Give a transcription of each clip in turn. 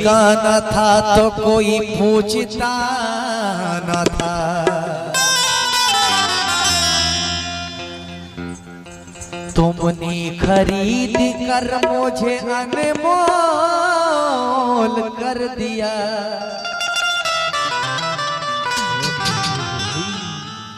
बिका न था तो कोई पूछता न था। तुमने खरीद कर मुझे अनमोल कर दिया।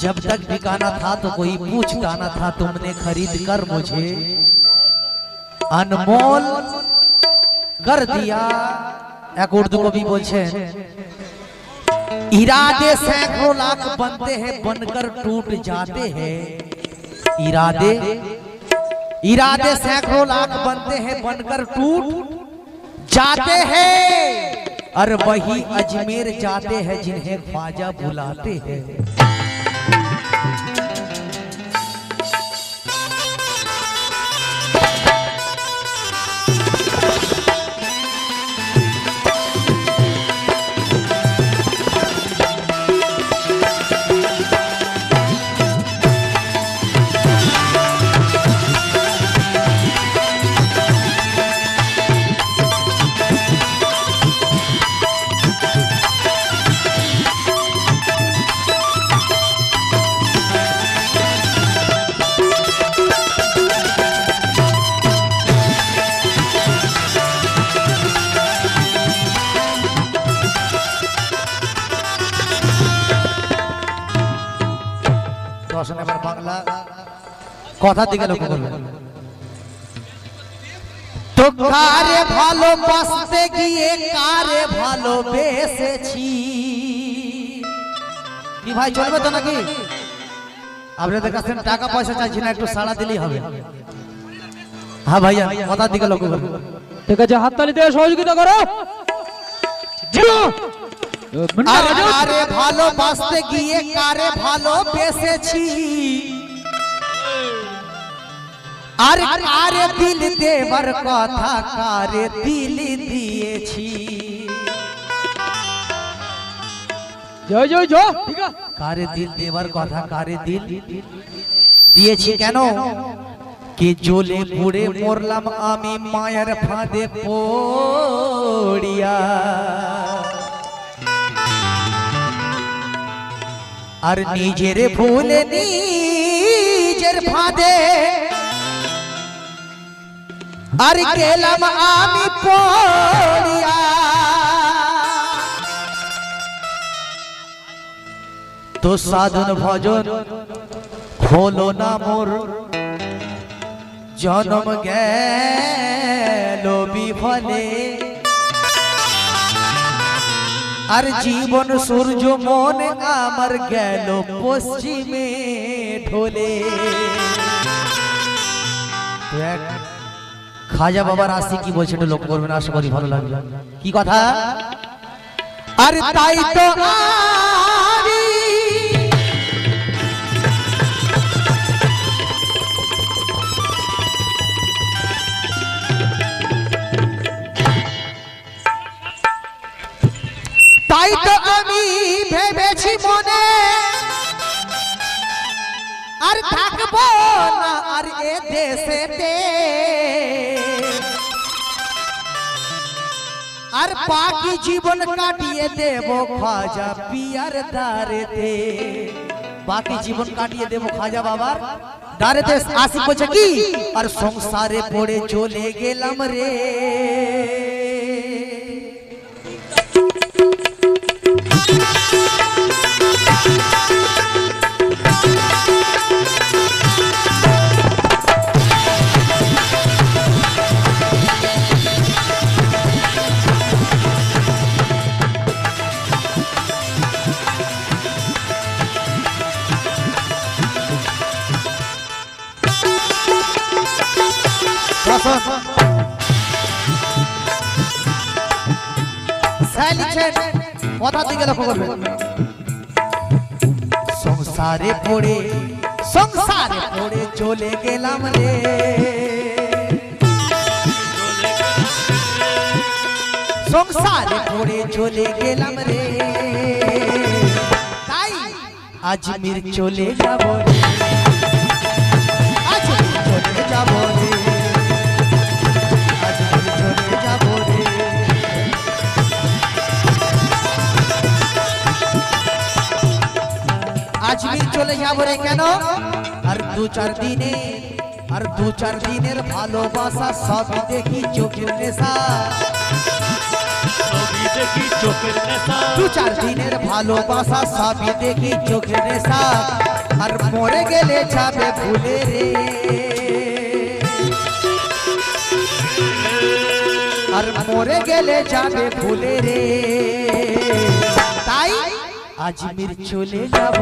जब तक बिकाना था तो कोई पूछता न था, तुमने खरीद कर मुझे अनमोल कर दिया। एक उर्दू कवि बोलছে इरादे सैकड़ों लाख बनते हैं, बनकर टूट जाते हैं। इरादे इरादे सैकड़ों लाख बनते हैं, बनकर टूट जाते हैं। और वही अजमेर जाते हैं जिन्हें ख्वाजा बुलाते हैं। দর্শন এবার বাংলা কথার দিকে লক্ষ্য করবেন তো কারে ভালোবাসতে গিয়ে কারে ভালোবেসেছি? কি ভাই, চলবে তো নাকি? আপনাদের কাছে টাকা পয়সা চাইছি না, একটু সাড়া দিলেই হবে। হ্যাঁ ভাইয়া, কথার দিকে লক্ষ্য করবেন ঠিক আছে, হাততালি দিয়ে সহযোগিতা করো। আরে আরে ভালোবাসতে গিয়ে কারে ভালোবেসেছি? আর কারে দিল দেবার কথা কারে দিল দিয়েছি? জয় জয় জয় কারে দিল দেবার কথা কারে দিল দিয়েছি কেন? কে জ্বলে পুড়ে মরলাম আমি মায়ের ফাঁদে পড়িয়া। আর নিজের ভুলে নিজের ফাঁদে। আর গেলাম আমি পড়িয়া। তো সাধন ভজন হলো না মোর। জনম গেল বিফলে। আর জীবন সূর্য মন আমার গেল পশ্চিমে ঢোলে। খাজা বাবার আসি কি বলছে একটু লক্ষ্য করবেন, আশা করি ভালো লাগল। কি কথা? আরে তাই তো তাই তো আমি ভেবেছি মনে আর থাকব না আর এ দেশেতে। আর বাকি জীবন কাটিয়ে দেব খাজা পিয়ার দারেতে বাকি জীবন কাটিয়ে দেব খাজা বাবার দারেতে আসি বলছে কি? আর সংসারে পড়ে চলে গেলাম রে। লিখছেন, দিকে লক্ষ্য করবেন? সংসারে পড়ে সংসারে পড়ে চলে গেলাম রে। সংসারে পড়ে চলে গেলাম রে। তাই আজমির চলে যাব আজমির চলে যাব রে কেন? আর দু চার দিনে আর দু চার দিনের ভালোবাসা সবই দেখি চোখের নেশা। ছবি দেখি চোখের নেশা। দু চার দিনের ভালোবাসা সবই দেখি চোখের নেশা। আর মরে গেলে যাবে ভুলে রে। আর মরে গেলে যাবে ভুলে রে। তাই আজমির চলে যাব।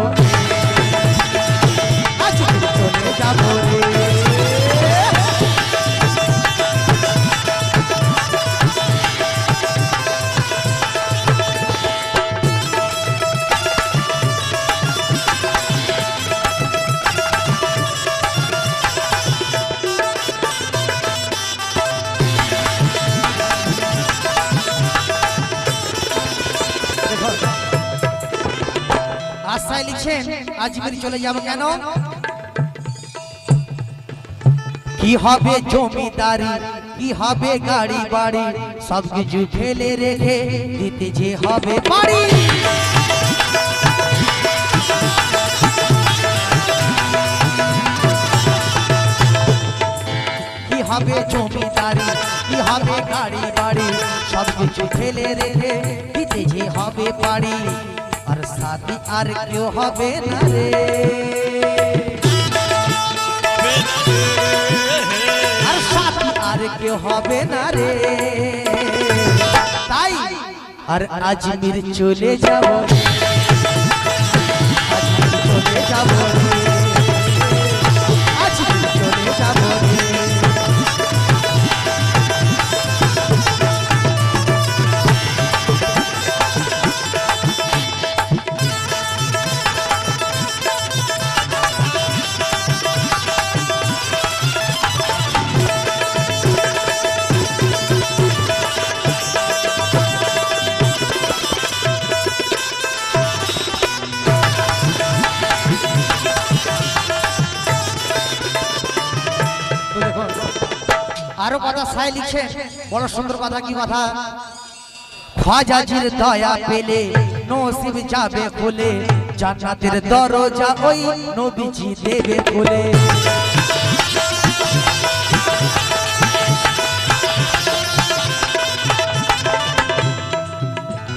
আজমির চলে যাব রে। আজমির চলে যাব কেন? কি হবে জমিদারি? কি হবে গাড়ি বাড়ি? সব কিছু ফেলে রেখে দিতে যে হবে বাড়ি। কি হবে জমিদারি? কি হবে গাড়ি বাড়ি? সব কিছু ফেলে রেখে দিতে যে হবে বাড়ি। আর সাথী আর কেউ হবে না রে আর সাথী আর কেউ হবে না রে তাই আর আজমির চলে যাব। চলে যাব আরও কথা সাই লিখছে বড় সুন্দর কথা কি কথা খাজাজির দয়া পেলে নসিব যাবে খুলে। জান্নাতের দরজা ওই নবীজি দেবে খুলে।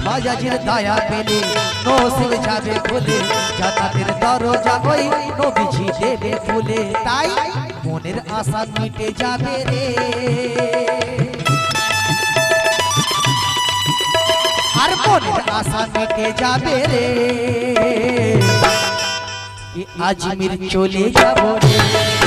খাজাজির দয়া পেলে নসিব যাবে খুলে। জান্নাতের দরজা ওই নবীজি দেবে খুলে। তাই মনের আশা মিটে যাবে রে। আর মনের আশা মিটে যাবে রে। আজমির চলে যাব রে।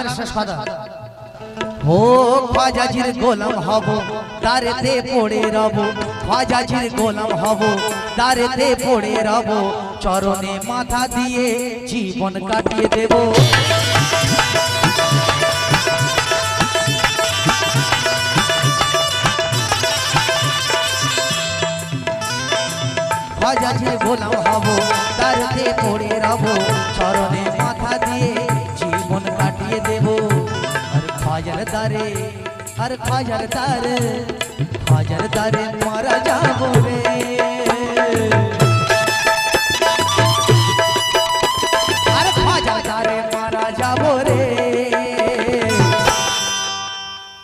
কালামের শেষ কথা ও খাজাজির গোলাম হব দারেতে পড়ে রব। খাজাজির গোলাম হব দারেতে পড়ে রব। চরণে মাথা দিয়ে জীবন কাটিয়ে দেব। খাজাজির গোলাম হব দারেতে পড়ে রব। চরণে খাজার দারে আর খাজার দারে খাজার দারে মারা যাব রে আর খাজার দারে মারা যাব রে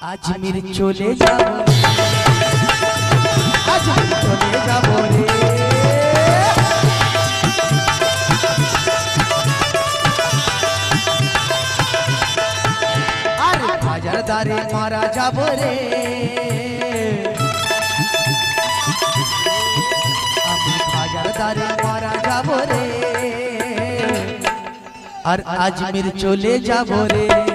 আজমির চলে যাব আজমির দারে মারা যাব রে। আমি হাজার দারে মারা যাব রে। আর আজমির চলে যাব রে।